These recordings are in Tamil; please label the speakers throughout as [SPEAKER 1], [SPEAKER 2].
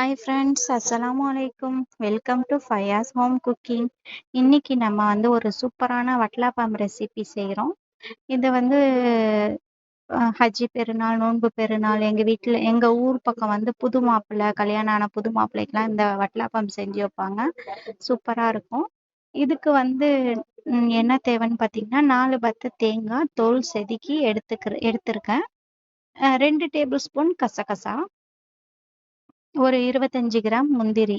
[SPEAKER 1] ஹாய் ஃப்ரெண்ட்ஸ் அஸ்லாம் அலைக்கும் welcome to Fayaz home cooking இன்னைக்கு நம்ம வந்து ஒரு சூப்பரான வட்லாப்பாம் ரெசிபி செய்கிறோம் இது வந்து ஹஜ்ஜி பெருநாள் நோன்பு பெருநாள் எங்கள் வீட்டில் எங்கள் ஊர் பக்கம் வந்து புது மாப்பிள்ளை கல்யாணம் ஆன புது மாப்பிள்ளைக்கெலாம் இந்த வட்லாப்பாம் செஞ்சு வைப்பாங்க. சூப்பராக இருக்கும். இதுக்கு வந்து என்ன தேவைன்னு பார்த்தீங்கன்னா நாலு பத்து தேங்காய் தோல் செதுக்கி எடுத்துக்கிற எடுத்திருக்கேன். ரெண்டு டேபிள் ஸ்பூன் கசகசா. ஒரு இருபத்தஞ்சு கிராம் முந்திரி.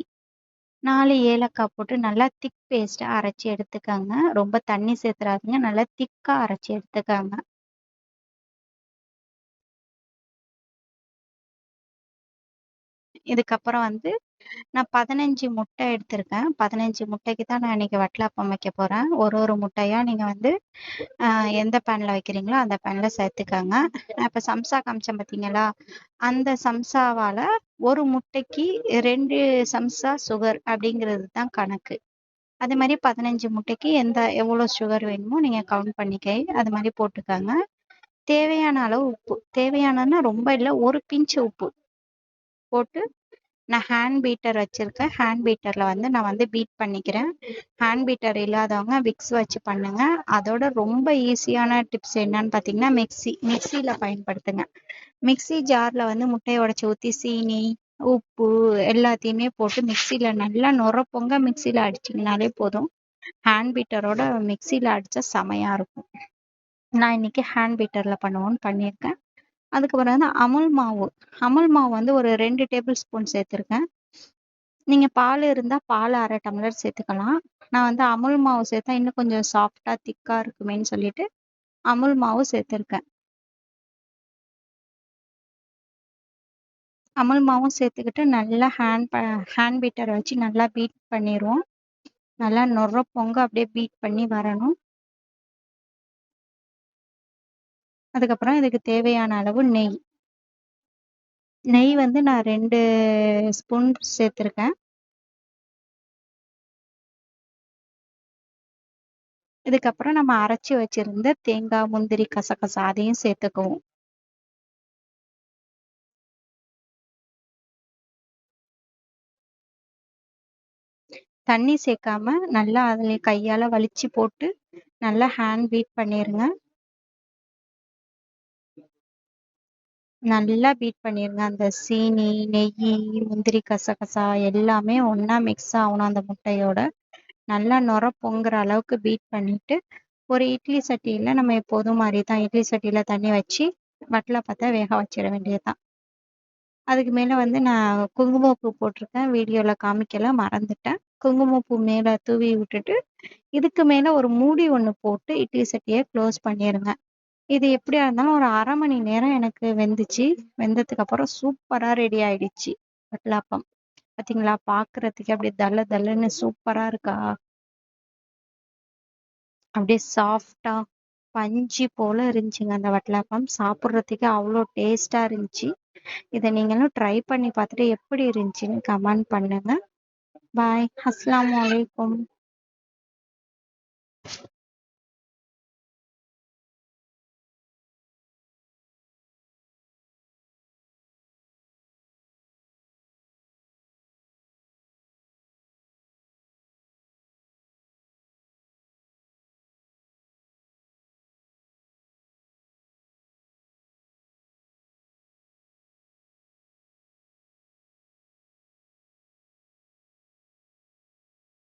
[SPEAKER 1] நாலு ஏலக்காய் போட்டு நல்லா திக் பேஸ்ட்டாக அரைச்சி எடுத்துக்கோங்க. ரொம்ப தண்ணி சேர்த்துறாதீங்க. நல்லா திக்கா அரைச்சி எடுத்துக்கோங்க. இதுக்கப்புறம் வந்து நான் பதினஞ்சு முட்டை எடுத்திருக்கேன். பதினஞ்சு முட்டைக்கு தான் நான் இன்னைக்கு வட்டலாப்பம் வைக்க போகிறேன் ஒரு ஒரு முட்டையாக நீங்கள் வந்து எந்த பேனில் வைக்கிறீங்களோ அந்த பேனில் சேர்த்துக்கோங்க. நான் இப்போ சம்சா காமிச்சேன் பார்த்தீங்களா அந்த சம்சாவால் ஒரு முட்டைக்கு ரெண்டு சம்சா சுகர் அப்படிங்கிறது தான் கணக்கு. அதே மாதிரி பதினஞ்சு முட்டைக்கு எந்த எவ்வளோ சுகர் வேணுமோ நீங்கள் கவுண்ட் பண்ணிக்க. அது மாதிரி போட்டுக்கோங்க. தேவையான அளவு உப்பு. தேவையானன்னா ரொம்ப இல்லை ஒரு பிஞ்சு உப்பு. போட்டு நான் ஹேண்ட் பீட்டர் வச்சுருக்கேன். ஹேண்ட் பீட்டரில் வந்து நான் வந்து பீட் பண்ணிக்கிறேன். ஹேண்ட் பீட்டர் இல்லாதவங்க விக்ஸ் வச்சு பண்ணுங்க. அதோட ரொம்ப ஈஸியான டிப்ஸ் என்னன்னு பார்த்தீங்கன்னா மிக்ஸி மிக்சியில் பயன்படுத்துங்க. மிக்ஸி ஜாரில் வந்து முட்டையை உடச்சி ஊற்றி சீனி உப்பு எல்லாத்தையுமே போட்டு மிக்சியில் நல்லா நுர பொங்க மிக்சியில அடிச்சிங்கனாலே போதும் ஹேண்ட் பீட்டரோட மிக்சியில் அடித்தா செமையாக இருக்கும். நான் இன்னைக்கு ஹேண்ட் பீட்டரில் பண்ணுவோன்னு பண்ணியிருக்கேன். அதுக்கப்புறம் வந்து அமுல் மாவு. அமுல் மாவு வந்து ஒரு ரெண்டு டேபிள் ஸ்பூன் சேர்த்துருக்கேன். நீங்கள் பால் இருந்தால் பால் அரை டம்ளர் சேர்த்துக்கலாம். நான் வந்து அமுல் மாவு சேர்த்தா இன்னும் கொஞ்சம் சாஃப்டாக திக்காக இருக்குமேன்னு சொல்லிட்டு அமுல் மாவு சேர்த்துருக்கேன். அமுல் மாவும் சேர்த்துக்கிட்டு நல்லா ஹேண்ட் ப ஹேண்ட் பீட்டரை வச்சு நல்லா பீட் பண்ணிடுவோம் நல்லா நொற பொங்க அப்படியே பீட் பண்ணி வரணும். அதுக்கப்புறம் இதுக்கு தேவையான அளவு நெய். நெய் வந்து நான் ரெண்டு ஸ்பூன் சேர்த்துருக்கேன். இதுக்கப்புறம் நம்ம அரைச்சி வச்சிருந்த தேங்காய் முந்திரி கசகசா அதையும் சேர்த்துக்குவோம். தண்ணி சேர்க்காம நல்லா அதில் கையால் வலிச்சு போட்டு நல்லா ஹேண்ட் பீட் பண்ணிருங்க. நல்லா பீட் பண்ணிருங்க. அந்த சீனி நெய் முந்திரி கசகசா எல்லாமே ஒன்றா மிக்ஸ் ஆகணும் அந்த முட்டையோட. நல்லா நுர பொங்குற அளவுக்கு பீட் பண்ணிட்டு ஒரு இட்லி சட்டியில் நம்ம எப்போதும் மாதிரி தான் இட்லி சட்டியில் தண்ணி வச்சு வட்டல பார்த்தா வேக வச்சிட வேண்டியதுதான். அதுக்கு மேலே வந்து நான் குங்குமப்பூ போட்டிருக்கேன். வீடியோவில் காமிக்கல மறந்துட்டேன். குங்குமப்பூ மேலே தூவி விட்டுட்டு இதுக்கு மேலே ஒரு மூடி ஒன்று போட்டு இட்லி சட்டியை க்ளோஸ் பண்ணிடுங்க இது எப்படியா இருந்தாலும் ஒரு அரை மணி நேரம் எனக்கு வெந்துச்சு. வெந்ததுக்கு அப்புறம் சூப்பரா ரெடி ஆயிடுச்சு. வட்டலாப்பம் பாத்தீங்களா? பாக்குறதுக்கு அப்படியே தள்ள தள்ளன்னு சூப்பரா இருக்கா? அப்படியே சாஃப்டா பஞ்சு போல இருந்துச்சுங்க அந்த வட்டலாப்பம் சாப்பிட்றதுக்கு அவ்வளோ டேஸ்டா இருந்துச்சு. இதை நீங்களும் ட்ரை பண்ணி பார்த்துட்டு எப்படி இருந்துச்சுன்னு கமெண்ட் பண்ணுங்க. பாய் அஸ்லாம் வலைக்கும்